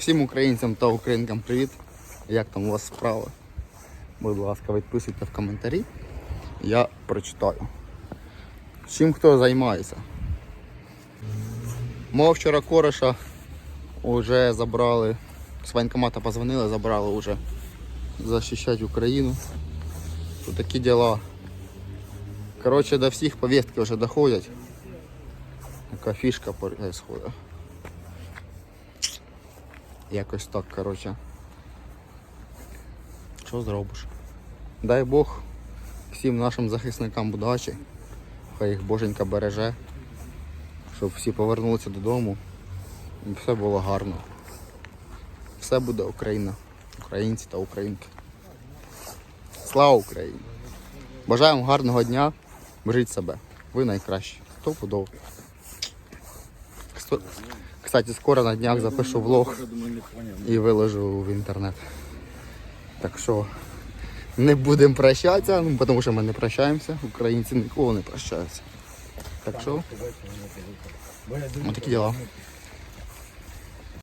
Всім українцям та українкам привіт. Як там у вас справа? Будь ласка, відписуйте в коментарі. Я прочитаю. Чим хто займається? Мого вчора кореша вже забрали. З воєнкомата позвонили, забрали вже захищати Україну. Тут такі діла. Коротше, до всіх повістки вже доходять. Така фішка происходит. Якось так, коротше. Що зробиш? Дай Бог всім нашим захисникам удачі. Хай їх боженька береже, щоб всі повернулися додому і все було гарно. Все буде Україна, українці та українки. Слава Україні! Бажаємо гарного дня, бережіть себе. Ви найкращі. Стопудово. Ксто- Кстати, скоро на днях запишу влог і виложу в інтернет. Так що не будемо прощатися, ну, тому що ми не прощаємося. Українці ніколи не прощаються. Так що, ось такі діла.